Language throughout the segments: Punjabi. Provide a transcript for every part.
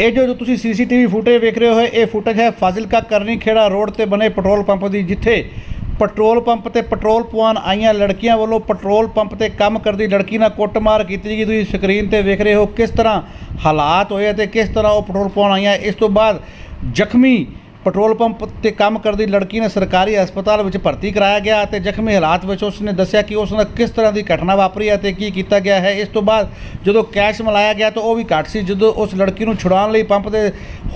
ਇਹ ਜੋ ਜੋ ਤੁਸੀਂ ਸੀਸੀਟੀਵੀ ਫੁਟੇਜ ਵੇਖ ਰਹੇ ਹੋ, ਇਹ ਫੁਟੇਜ ਹੈ ਫਾਜ਼ਿਲਕਾ ਕਰਨੀ ਖੇੜਾ ਰੋਡ ਤੇ ਬਣੇ ਪੈਟਰੋਲ ਪੰਪ ਦੀ, ਜਿੱਥੇ ਪੈਟਰੋਲ ਪੰਪ ਤੇ ਪੈਟਰੋਲ ਪਵਾਉਣ ਆਈਆਂ ਲੜਕੀਆਂ ਵੱਲੋਂ ਪੈਟਰੋਲ ਪੰਪ ਤੇ ਕੰਮ ਕਰਦੀ ਲੜਕੀ ਨਾਲ ਕੁੱਟਮਾਰ ਕੀਤੀ ਗਈ। ਤੁਸੀਂ ਸਕਰੀਨ ਤੇ ਵੇਖ ਰਹੇ ਹੋ ਕਿਸ ਤਰ੍ਹਾਂ ਹਾਲਾਤ ਹੋਏ ਅਤੇ ਕਿਸ ਤਰ੍ਹਾਂ ਉਹ ਪੈਟਰੋਲ ਪਵਾਉਣ ਆਈਆਂ। ਇਸ ਤੋਂ ਬਾਅਦ ਜ਼ਖਮੀ ਪੈਟਰੋਲ ਪੰਪ ਤੇ ਕੰਮ ਕਰਦੀ ਲੜਕੀ ਨੇ ਸਰਕਾਰੀ ਹਸਪਤਾਲ ਵਿੱਚ ਭਰਤੀ ਕਰਾਇਆ ਗਿਆ ਅਤੇ ਜ਼ਖਮੀ ਹਾਲਾਤ ਵਿੱਚ ਉਸ ਨੇ ਦੱਸਿਆ ਕਿ ਉਸ ਨਾਲ ਕਿਸ ਤਰ੍ਹਾਂ ਦੀ ਘਟਨਾ ਵਾਪਰੀ ਅਤੇ ਕੀ ਕੀਤਾ ਗਿਆ ਹੈ। ਇਸ ਤੋਂ ਬਾਅਦ ਜਦੋਂ ਕੈਸ਼ ਮਿਲਾਇਆ ਗਿਆ ਤਾਂ ਉਹ ਵੀ ਘੱਟ ਸੀ। ਜਦੋਂ ਉਸ ਲੜਕੀ ਨੂੰ ਛੁਡਾਉਣ ਲਈ ਪੰਪ ਦੇ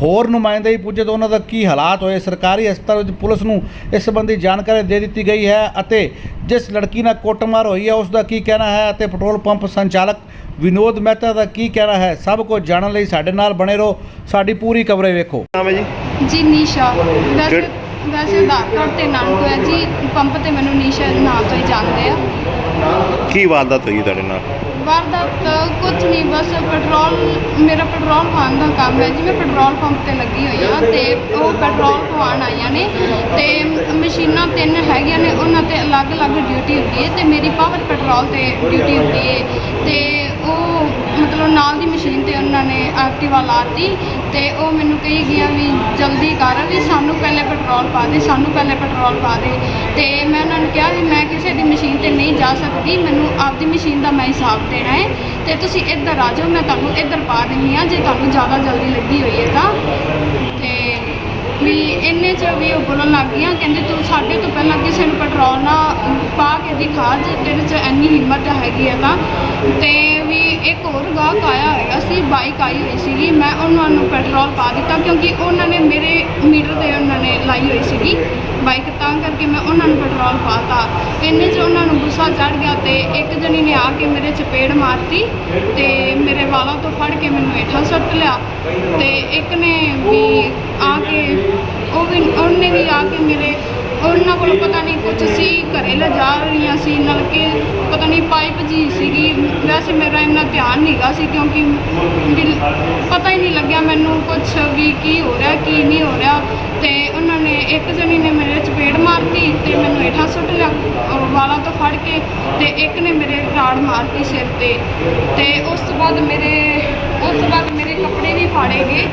ਹੋਰ ਨੁਮਾਇੰਦੇ ਹੀ ਪੁੱਜੇ ਤਾਂ ਉਹਨਾਂ ਦਾ ਕੀ ਹਾਲਾਤ ਹੋਏ? ਸਰਕਾਰੀ ਹਸਪਤਾਲ ਵਿੱਚ ਪੁਲਿਸ ਨੂੰ ਇਸ ਸੰਬੰਧੀ ਜਾਣਕਾਰੀ ਦੇ ਦਿੱਤੀ ਗਈ ਹੈ ਅਤੇ ਜਿਸ ਲੜਕੀ ਨਾਲ ਕੁੱਟਮਾਰ ਹੋਈ ਹੈ ਉਸ ਦਾ ਕੀ ਕਹਿਣਾ ਹੈ ਅਤੇ ਪੈਟਰੋਲ ਪੰਪ ਸੰਚਾਲਕ ਵਿਨੋਦ ਮਹਿਤਾ ਦਾ ਕੀ ਕਹਿਣਾ ਹੈ? ਸਭ ਕੁਝ ਜਾਣਨ ਲਈ ਸਾਡੇ ਨਾਲ ਬਣੇ ਰਹੋ। ਸਾਡੀ ਪੂਰੀ ਕਵਰੇਜ ਵੇਖੋ। ਨਾਮ ਹੈ ਜੀ? ਜੀ ਨੀਸ਼ਾ। ਵੈਸੇ ਕਿਹੜ- ਵੈਸੇ ਆਧਾਰ ਕਾਰਡ ਤੇ ਨਾਮ ਹੈ ਜੀ ਪੰਪ ਤੇ ਮੈਨੂੰ ਨੀਸ਼ਾ ਨਾਂ ਤੋਂ ਹੀ ਜਾਣਦੇ ਆ। ਕੀ ਵਾਰਦਾਤ ਹੋਈ ਤੁਹਾਡੇ ਨਾਲ? ਵਾਰਦਾਤ ਕੁਝ ਨਹੀਂ ਬਸ ਪੈਟਰੋਲ ਮੇਰਾ ਪੈਟਰੋਲ ਪਾਉਣ ਦਾ ਕੰਮ ਹੈ ਜੀ ਮੈਂ ਪੈਟਰੋਲ ਪੰਪ ਤੇ ਲੱਗੀ ਹੋਈ ਆ ਤੇ ਉਹ ਪੈਟਰੋਲ ਪਵਾਉਣ ਆਈਆਂ ਨੇ ਤੇ ਮਸ਼ੀਨਾਂ ਤਿੰਨ ਹੈਗੀਆਂ ਨੇ ਉਹਨਾਂ ਤੇ ਅਲੱਗ-ਅਲੱਗ ਡਿਊਟੀ ਹੁੰਦੀ ਹੈ ਤੇ ਮੇਰੀ ਪਾਵਰ ਪੈਟਰੋਲ ਤੇ ਡਿਊਟੀ ਹੁੰਦੀ ਹੈ ਤੇ ਮਤਲਬ ਨਾਲ ਦੀ ਮਸ਼ੀਨ ਤੇ ਉਹਨਾਂ ਨੇ ਐਕਟਿਵਾ ਲਾਤੀ ਤੇ ਉਹ ਮੈਨੂੰ ਕਹੀ ਗਿਆ ਵੀ ਜਲਦੀ ਕਰ ਵੀ ਸਾਨੂੰ ਪਹਿਲੇ ਪੈਟਰੋਲ ਪਾ ਦੇ, ਸਾਨੂੰ ਪਹਿਲੇ ਪੈਟਰੋਲ ਪਾ ਦੇ। ਤੇ ਮੈਂ ਉਹਨਾਂ ਨੂੰ ਕਿਹਾ ਵੀ ਮੈਂ ਕਿਸੇ ਦੀ ਮਸ਼ੀਨ ਤੇ ਨਹੀਂ ਜਾ ਸਕਦੀ, ਮੈਨੂੰ ਆਪਦੀ ਮਸ਼ੀਨ ਦਾ ਮੈਂ ਹਿਸਾਬ ਦੇਣਾ ਹੈ ਤੇ ਤੁਸੀਂ ਇੱਧਰ ਆ ਜਾਓ, ਮੈਂ ਤੁਹਾਨੂੰ ਇੱਧਰ ਪਾ ਦਿੰਦੀ ਆ ਜੇ ਤੁਹਾਨੂੰ ਜ਼ਿਆਦਾ ਜਲਦੀ ਲੱਗੀ ਹੋਈ ਹੈ ਤਾਂ। ਤੇ ਵੀ ਇੰਨੇ ਚ ਵੀ ਉਹ ਬੋਲਣ ਲੱਗ ਗਈਆਂ, ਕਹਿੰਦੇ ਤੂੰ ਸਾਡੇ ਤੋਂ ਪਹਿਲਾਂ ਕਿਸੇ ਨੂੰ ਪੈਟਰੋਲ ਨਾ ਪਾ ਕੇ ਦਿਖਾ ਜੇ ਤੇਰੇ ਚ ਇੰਨੀ ਹਿੰਮਤ ਹੈਗੀ ਹੈ ਤਾਂ। ਤੇ ਇੱਕ ਹੋਰ ਗਾਹਕ ਆਇਆ ਹੋਇਆ ਸੀ ਬਾਈਕ ਆਈ ਹੋਈ ਸੀਗੀ। ਮੈਂ ਉਹਨਾਂ ਨੂੰ ਪੈਟਰੋਲ ਪਾ ਦਿੱਤਾ ਕਿਉਂਕਿ ਉਹਨਾਂ ਨੇ ਮੇਰੇ ਮੀਟਰ ਤੇ ਉਹਨਾਂ ਨੇ ਲਾਈ ਹੋਈ ਸੀਗੀ ਬਾਈਕ ਤਾਂ ਕਰਕੇ ਮੈਂ ਉਹਨਾਂ ਨੂੰ ਪੈਟਰੋਲ ਪਾਤਾ। ਇੰਨੇ ਚ ਉਹਨਾਂ ਨੂੰ ਗੁੱਸਾ ਚੜ ਗਿਆ ਤੇ ਇੱਕ ਜਣੀ ਨੇ ਆ ਕੇ ਮੇਰੇ ਚਪੇੜ ਮਾਰਤੀ ਤੇ ਮੇਰੇ ਵਾਲਾਂ ਤੋਂ ਫੜ ਕੇ ਮੈਨੂੰ ਹੇਠਾਂ ਸੁੱਟ ਲਿਆ। ਤੇ ਇੱਕ ਨੇ ਵੀ ਆ ਕੇ ਉਹ ਵੀ ਉਹਨੇ ਵੀ ਆ ਕੇ ਮੇਰੇ ਉਹਨਾਂ ਕੋਲ ਪਤਾ ਨਹੀਂ ਕੁਝ ਸੀ ਘਰੇ ਲਿਜਾ ਰਹੀਆਂ ਸੀ ਨਲਕੇ ਪਤਾ ਨਹੀਂ ਪਾਈਪ ਜੀ ਸੀਗੀ ਵੈਸੇ ਮੇਰਾ ਇੰਨਾ ਧਿਆਨ ਨਹੀਂਗਾ ਸੀ ਕਿਉਂਕਿ ਵੀ ਪਤਾ ਹੀ ਨਹੀਂ ਲੱਗਿਆ ਮੈਨੂੰ ਕੁਝ ਵੀ ਕੀ ਹੋ ਰਿਹਾ, ਕੀ ਨਹੀਂ ਹੋ ਰਿਹਾ ਤੇ ਉਹਨਾਂ ਨੇ ਇੱਕ ਜਣੀ ਨੇ ਮੇਰੇ ਚਪੇੜ ਮਾਰਤੀ ਤੇ ਮੈਨੂੰ ਹੇਠਾਂ ਸੁੱਟ ਲਿਆ ਅਹ ਵਾਲਾਂ ਤੋਂ ਫੜ ਕੇ ਤੇ ਇੱਕ ਨੇ ਮੇਰੇ ਰਾੜ ਮਾਰਤੀ ਸਿਰ ਤੇ ਤੇ ਉਸ ਤੋਂ ਬਾਅਦ ਮੇਰੇ, ਉਸ ਤੋਂ ਬਾਅਦ ਮੇਰੇ ਕੱਪੜੇ ਵੀ ਫਾੜੇ ਗਏ।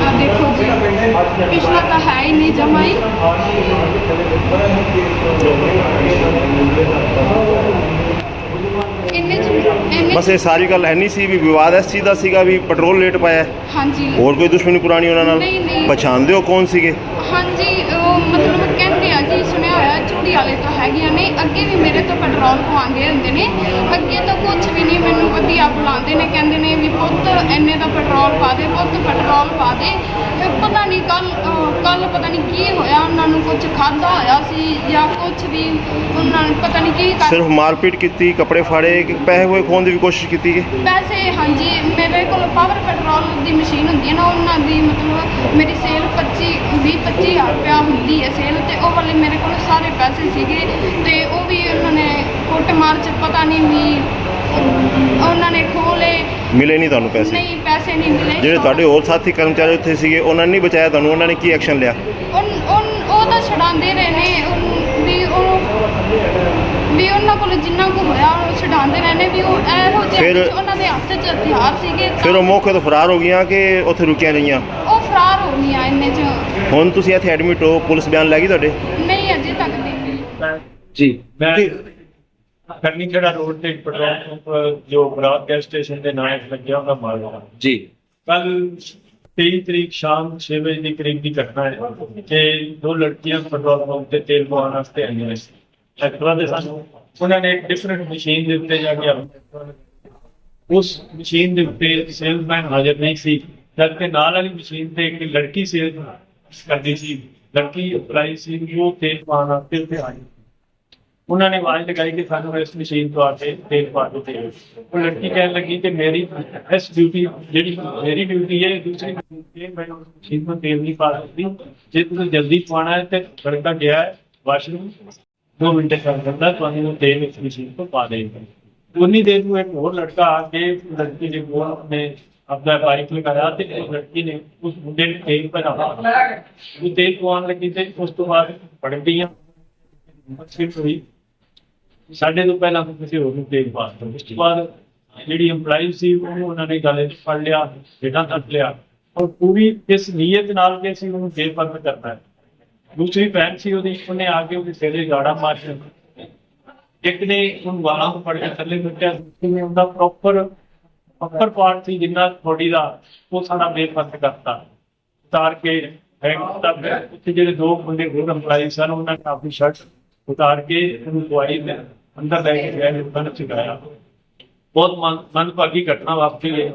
ਆ ਦੇਖੋ ਜੀ ਪਿਛਲਾ ਤਾਂ ਹੈ ਹੀ ਨਹੀਂ ਜਮਾ ਹੀ। ਬਸ ਇਹ ਸਾਰੀ ਗੱਲ ਐਨੀ ਸੀ ਵੀ ਵਿਵਾਦ ਇਸ ਚੀਜ਼ ਦਾ ਸੀਗਾ ਵੀ ਪੈਟਰੋਲ ਲੇਟ ਪਾਇਆ ਹੈ। ਹਾਂਜੀ। ਹੋਰ ਕੋਈ ਦੁਸ਼ਮਣੀ ਪੁਰਾਣੀ ਉਹਨਾਂ ਨਾਲ? ਨਹੀਂ, ਨਹੀਂ। ਪਛਾਣਦੇ ਹੋ ਕੌਣ ਸੀਗੇ? ਹਾਂਜੀ ਉਹ ਮਤਲਬ ਕਹਿੰਦੇ ਆ ਜੀ ਸੁਣਿਆ ਹੋਇਆ ਚੂੜੀ ਵਾਲੇ ਤੋਂ ਹੈਗੀਆਂ ਨੇ। ਅੱਗੇ ਵੀ ਮੇਰੇ ਤੋਂ ਪੈਟਰੋਲ ਪਵਾਉਂਦੇ ਹੁੰਦੇ ਨੇ। ਅੱਗੇ ਤਾਂ ਕੁਝ ਵੀ ਨਹੀਂ ਮੈਨੂੰ ਵਧੀਆ ਬੁਲਾਉਂਦੇ ਨੇ। ਕਹਿੰਦੇ ਨੇ ਵੀ ਪੁੱਤ ਇੰਨੇ ਦਾ ਪੈਟਰੋਲ ਪਾ ਦੇ ਪੁੱਤ ਪੈਟਰੋਲ ਪਾ ਦੇ। ਤੇ ਪਤਾ ਨਹੀਂ ਕੱਲ ਕੱਲ ਪਤਾ ਨਹੀਂ ਕੀ ਹੋਇਆ ਉਹਨਾਂ ਨੂੰ ਕੁਝ ਖਾਦਾ ਹੋਇਆ ਜਾਂ ਕੁਝ ਵੀ ਉਹਨਾਂ ਨੂੰ ਪਤਾ ਨਹੀਂ ਕੀ ਕਰ ਸਿਰਫ ਮਾਰਪੀਟ ਕੀਤੀ ਕੱਪੜੇ ਫਾੜੇ ਕਿ ਪੈਸੇ ਹੋਏ ਖੋਣ ਦੀ ਵੀ ਕੋਸ਼ਿਸ਼ ਕੀਤੀ ਗਈ ਪੈਸੇ ਹਾਂਜੀ ਮੇਰੇ ਕੋਲ ਪਾਵਰ ਪੈਟਰੋਲ ਦੀ ਮਸ਼ੀਨ ਹੁੰਦੀ ਹੈ ਨਾ ਉਹਨਾਂ ਦੀ ਮਤਲਬ ਮੇਰੀ ਸੇਲ 25 20 25000 ਰੁਪਇਆ ਹੁੰਦੀ ਹੈ ਸੇਲ ਤੇ ਉਹ ਵਾਲੇ ਮੇਰੇ ਕੋਲ ਸਾਰੇ ਪੈਸੇ ਸੀਗੇ ਤੇ ਉਹ ਵੀ ਉਹਨਾਂ ਨੇ ਕੁੱਟ ਮਾਰ ਚ ਪਤਾ ਨਹੀਂ ਵੀ ਉਹਨਾਂ ਨੇ ਖੋਲੇ। ਮਿਲੇ ਨਹੀਂ ਤੁਹਾਨੂੰ ਪੈਸੇ? ਨਹੀਂ ਪੈਸੇ ਨਹੀਂ ਮਿਲੇ। ਜਿਹੜੇ ਤੁਹਾਡੇ ਹੋਰ ਸਾਥੀ ਕਰਮਚਾਰੀ ਉੱਥੇ ਸੀਗੇ ਉਹਨਾਂ ਨੇ ਨਹੀਂ ਬਚਾਇਆ ਤੁਹਾਨੂੰ ਉਹਨਾਂ ਨੇ ਕੀ ਐਕਸ਼ਨ ਲਿਆ? ਉਨ- ਉਹ ਤਾਂ ਛਡਾਉਂਦੇ ਰਹੇ ਨੇ ਵੀ ਜਿੰਨਾ ਕੁ ਹੋਇਆ ਉਹ ਛਡਾਉਂਦੇ ਰਹੇ ਨੇ ਵੀ ਉਹ ਇਹੋ ਜਿਹੇ ਫਿਰ- ਉਹਨਾਂ ਦੇ ਹੱਥ 'ਚ ਹਥਿਆਰ ਸੀਗੇ। ਫਿਰ ਉਹ ਮੌਕੇ ਤੋਂ ਫਰਾਰ ਹੋ ਗਈਆਂ ਕਿ ਉੱਥੇ ਰੁਕੀਆਂ ਰਹੀਆਂ? ਉਹ ਫਰਾਰ ਹੋ ਗਈਆਂ ਇੰਨੇ 'ਚ। ਹੁਣ ਤੁਸੀਂ ਇੱਥੇ ਐਡਮਿਟ ਹੋ ਪੁਲਿਸ ਬਿਆਨ ਲੈ ਗਈ ਤੁਹਾਡੇ? ਨਹੀਂ ਅਜੇ ਤੱਕ ਨਹੀਂ। ਮਿਲੀ ਜੀ। ਮੈਂ ਕਰਨੀ ਖੇੜਾ ਰੋਡ ਤੇ ਪੈਟਰੋਲ ਪੰਪ ਜੋ ਬਰਾਤ ਗੈਸ ਸਟੇਸ਼ਨ ਦੇ ਨਾਲ ਲੱਗਿਆ ਉਹਦਾ ਮਾਲਕ ਜੀ। ਕੱਲ 23 ਤਰੀਕ ਸ਼ਾਮ 6 ਵਜੇ ਦੀ ਕਰੀਬ ਦੀ ਘਟਨਾ ਹੈ ਕਿ ਦੋ ਲੜਕੀਆਂ ਪੈਟਰੋਲ ਪੰਪ ਤੇ ਤੇਲ ਪਵਾਉਣ ਵਾਸਤੇ ਆਈਆਂ ਸੀ ਐਕਟਰਾਂ ਦੇ ਸਾਨੂੰ ਉਹਨਾਂ ਨੇ ਇੱਕ ਡਿਫਰੈਂਟ ਮਸ਼ੀਨ ਦੇ ਉੱਤੇ ਜਾ ਕੇ ਉਸ ਮਸ਼ੀਨ ਦੇ ਉੱਤੇ ਸੇਲਸਮੈਨ ਹਾਜ਼ਰ ਨਹੀਂ ਸੀ। ਜਦਕਿ ਨਾਲ ਵਾਲੀ ਮਸ਼ੀਨ ਤੇ ਇੱਕ ਲੜਕੀ ਸੇਲ ਕਰਦੀ ਸੀ। ਲੜਕੀ ਅਪਲਾਈ ਸੀ, ਉਹ ਤੇਲ ਪਾਉਣ ਵਾਸਤੇ ਉੱਤੇ ਆਈ। ਉਹਨਾਂ ਨੇ ਆਵਾਜ਼ ਲਗਾਈ ਕਿ ਸਾਨੂੰ ਇਸ ਮਸ਼ੀਨ ਤੋਂ ਆ ਕੇ ਤੇਲ ਪਾ ਦਿਓ। ਤੇਲ ਉਹ ਲੜਕੀ ਕਹਿਣ ਲੱਗੀ ਕਿ ਮੇਰੀ ਇਸ ਡਿਊਟੀ ਜਿਹੜੀ ਮੇਰੀ ਡਿਊਟੀ ਹੈ, ਦੂਸਰੀ ਇਹ ਮੈਂ ਉਸ ਮਸ਼ੀਨ ਤੋਂ ਤੇਲ ਨਹੀਂ ਪਾ ਸਕਦੀ। ਜੇ ਤੁਸੀਂ ਜਲਦੀ ਪਾਉਣਾ ਹੈ ਤੇ ਲੜਕਾ ਗਿਆ ਹੈ ਵਾਸ਼ਰੂਮ ਦੋ ਮਿੰਟ ਕਰ ਦਿੰਦਾ ਤੁਹਾਨੂੰ ਤੇਲ ਇਸ ਮਸ਼ੀਨ ਤੋਂ ਪਾ ਦੇਗਾ ਉਨੀ ਦੇਰ ਨੂੰ ਇੱਕ ਹੋਰ ਲੜਕਾ ਆ ਕੇ ਲੜਕੀ ਦੇ ਕੋਲ ਨੇ ਆਪਣਾ ਬਾਈਕ ਲਗਾਇਆ ਤੇ ਉਹ ਲੜਕੀ ਨੇ ਉਸ ਮੁੰਡੇ ਨੂੰ ਤੇਲ ਭਰਾਇਆ ਉਹ ਤੇਲ ਪਵਾਉਣ ਲੱਗੀ ਤੇ ਉਸ ਤੋਂ ਬਾਅਦ ਪੜ ਗਈਆਂ। ਸਿਰ ਹੋਈ। ਸਾਡੇ ਤੋਂ ਪਹਿਲਾਂ ਕਿਸੇ ਹੋਰ ਨੂੰ ਤੇਲ ਪਾ ਦਿੱਤਾ। ਉਸ ਤੋਂ ਬਾਅਦ ਜਿਹੜੀ EMPLOYE ਸੀ, ਉਹਨੂੰ ਉਹਨਾਂ ਨੇ ਗਲੇ ਫੜ ਲਿਆ ਹੇਠਾਂ ਤੱਕ ਲਿਆ। ਔਰ ਪੂਰੀ ਇਸ ਨੀਅਤ ਨਾਲ ਕਿ ਅਸੀਂ ਉਹਨੂੰ ਬੇਪਰਦ ਕਰਨਾ ਹੈ। ਦੂਸਰੀ ਭੈਣ ਸੀ ਉਹਦੀ, ਉਹਨੇ ਆ ਕੇ ਉਹਦੇ ਸਿਰ ਇੱਕ ਨੇ ਉਹਨੂੰ ਵਾਲਾਂ ਨੂੰ ਫੜ ਕੇ ਥੱਲੇ ਸੁੱਟਿਆ। ਦੂਸਰੀ ਨੇ ਉਹਦਾ ਪ੍ਰੋਪਰ ਅੱਪਰ ਪਾਰਟ ਸੀ ਜਿੰਨਾ ਬੋਡੀ ਦਾ, ਉਹ ਸਾਰਾ ਬੇਪਰਦ ਕਰਤਾ। ਉਤਾਰ ਕੇ ਹੈਂਗ ਤੱਕ ਉੱਥੇ ਜਿਹੜੇ ਦੋ ਮੁੰਡੇ ਹੋਰ EMPLOYE ਸਨ, ਉਹਨਾਂ ਨੇ ਆਪਣੀ ਸ਼ਰਟ ਉਤਾਰ ਕੇ ਉਹਨੂੰ ਦਵਾਈ ਦੇ ਅੰਦਰ ਲੈ ਕੇ ਗਏ ਲੋਕਾਂ ਨੇ ਚੁਕਾਇਆ ਬਹੁਤ ਮਨ, ਮਨਭਾਗੀ ਘਟਨਾ ਵਾਪਰੀ ਹੈ।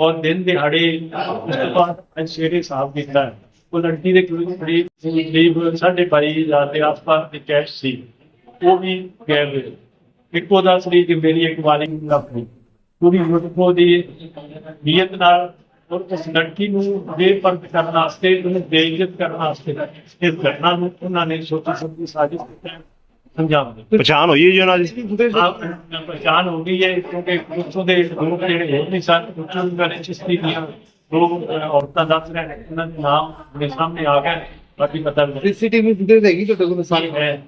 ਔਰ ਦਿਨ ਦਿਹਾੜੇ ਉਸ ਤੋਂ ਬਾਅਦ ਅੱਜ ਸਵੇਰੇ ਸਾਫ਼ ਕੀਤਾ ਹੈ। ਉਹ ਲੜਕੀ ਦੇ ਕੋਲ ਕਰੀਬ ਕਰੀਬ ਸਾਢੇ ਬਾਈ ਹਜ਼ਾਰ ਦੇ ਆਸ-ਪਾਸ ਦੇ ਕੈਸ਼ ਸੀ। ਉਹ ਵੀ ਗਾਇਬ ਹੋਏ ਇੱਕੋ ਦਾ ਸਰੀ ਕਿ ਮੇਰੀ ਇੱਕ ਵਾਲਿੰਗ ਲੱਭੀ ਪੂਰੀ ਲੁੱਟਖੋ ਦੀ ਨੀਅਤ ਨਾਲ ਔਰ ਉਸ ਲੜਕੀ ਨੂੰ ਬੇਪਰਦ ਕਰਨ ਵਾਸਤੇ ਉਹਨੂੰ ਬੇਇੱਜ਼ਤ ਕਰਨ ਵਾਸਤੇ ਇਸ ਘਟਨਾ ਨੂੰ ਉਹਨਾਂ ਨੇ ਸੋਚੀ ਸਮਝੀ ਸਾਜ਼ਿਸ਼ ਕੀਤੀ ਦਿੱਤਾ। ਪਛਾਣ ਹੋਈ ਹੈ ਜੀ ਉਹਨਾਂ ਦੀ? ਪਛਾਣ ਹੋ ਗਈ ਹੈ ਕਿਉਂਕਿ ਉੱਥੋਂ ਦੇ ਲੋਕ ਜਿਹੜੇ ਨਹੀਂ ਸਨ ਉੱਥੋਂ ਦੇ ਚਿਸ਼ਤੀ ਦੀਆਂ ਦੋ ਅਹ, ਔਰਤਾਂ ਦੱਸ ਰਹੇ ਨੇ ਉਹਨਾਂ ਦੇ ਨਾਮ ਮੇਰੇ ਸਾਹਮਣੇ ਆ ਗਏ ਬਾਕੀ ਪਤਾ ਨਹੀਂ ਸੀਸੀਟੀਵੀ ਫੁਟੇਜ ਹੈਗੀ ਤੁਹਾਡੇ ਕੋਲ ਸਾਰੀ? ਹੈ।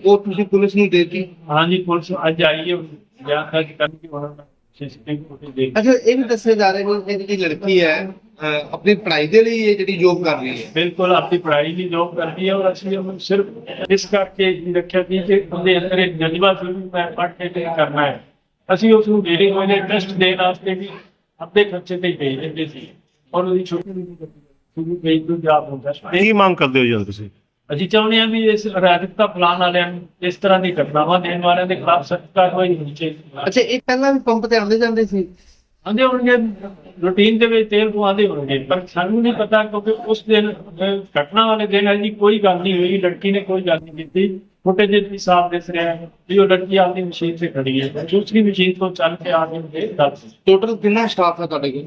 ਉਹ ਤੁਸੀਂ ਪੁਲਿਸ ਨੂੰ ਦੇਤੀ? ਹਾਂਜੀ ਪੁਲਿਸ ਅੱਜ ਆਈ ਹੈ ਬਿਆਨ ਦਰਜ ਕਰਨ ਦੀ ਉਹਨਾਂ ਦਾ ਸੀਸੀਟੀਵੀ ਫੁਟੇਜ ਦੇਖ ਅੱਛਾ ਇਹ ਵੀ ਦੱਸਿਆ ਜਾ ਰਿਹਾ ਹੈ ਕਿ ਇਹ ਜਿਹੜੀ ਲੜਕੀ ਹੈ ਅਹ, ਆਪਣੀ ਪੜ੍ਹਾਈ ਦੇ ਲਈ ਇਹ ਜਿਹੜੀ ਜੋਬ ਕਰ ਰਹੀ ਹੈ? ਬਿਲਕੁਲ ਆਪਣੀ ਪੜ੍ਹਾਈ ਦੀ ਜੋਬ ਕਰਦੀ ਹੈ ਔਰ ਅਸੀਂ ਉਹਨੂੰ ਸਿਰਫ ਇਸ ਕਰਕੇ ਹੀ ਰੱਖਿਆ ਸੀ ਕਿ ਉਹਦੇ ਅੰਦਰ ਇੱਕ ਜਜ਼ਬਾ ਸੀ ਵੀ ਮੈਂ ਪੜ੍ਹ ਕੇ ਤੇ ਕਰਨਾ ਹੈ। ਅਸੀਂ ਉਸ ਨੂੰ ਡੇਲੀ ਕੋਈ ਨੇ ਟੈਸਟ ਦੇਣ ਵਾਸਤੇ ਵੀ ਆਪਣੇ ਖਰਚੇ ਤੇ ਹੀ ਭੇਜ ਦਿੰਦੇ ਸੀ। ਔਰ ਉਹਦੀ ਛੋਟੀ ਜਾਬ ਹੁੰਦਾ ਕੀ ਮੰਗ ਕਰਦੇ ਹੋ ਜੀ ਹੁਣ ਤੁਸੀਂ? ਅਸੀਂ ਚਾਹੁੰਦੇ ਹਾਂ ਵੀ ਇਸ ਰਾਜਕਤਾ ਪਲਾਨ ਵਾਲਿਆਂ ਨੂੰ ਇਸ ਤਰ੍ਹਾਂ ਦੀ ਘਟਨਾਵਾਂ ਦੇਣ ਵਾਲਿਆਂ ਦੇ ਖਿਲਾਫ ਸਖਤ ਕਾਰਵਾਈ ਹੋਣੀ ਚਾਹੀਦੀ ਹੈ। ਅੱਛਾ ਇਹ ਪਹਿਲਾਂ ਵੀ ਪੰਪ ਤੇ ਆਉਂਦੇ ਜਾਂਦੇ ਸੀ? ਆਂਦੇ ਹੋਣਗੇ ਰੂਟੀਨ ਦੇ ਵਿੱਚ ਤੇਲ ਪਵਾਉਂਦੇ ਹੋਣਗੇ ਪਰ ਸਾਨੂੰ ਨਹੀਂ ਪਤਾ ਕਿਉਂਕਿ ਉਸ ਦਿਨ ਘਟਨਾ ਵਾਲੇ ਦਿਨ ਅਜੀ ਕੋਈ ਗੱਲ ਨਹੀਂ ਹੋਈ ਲੜਕੀ ਨੇ ਕੋਈ ਗੱਲ ਨਹੀਂ ਕੀਤੀ। ਫੁਟੇਜ ਵੀ ਸਾਫ਼ ਦਿਸ ਰਿਹਾ ਹੈ ਵੀ ਉਹ ਲੜਕੀ ਆਪਣੀ ਮਸ਼ੀਨ ਤੇ ਖੜੀ ਹੈ। ਦੂਸਰੀ ਮਸ਼ੀਨ ਤੋਂ ਚੱਲ ਕੇ ਆ ਕੇ ਦੱਸ ਟੋਟਲ ਕਿੰਨਾ ਸਟਾਫ ਹੈ ਤੁਹਾਡੇ ਕੋਲ?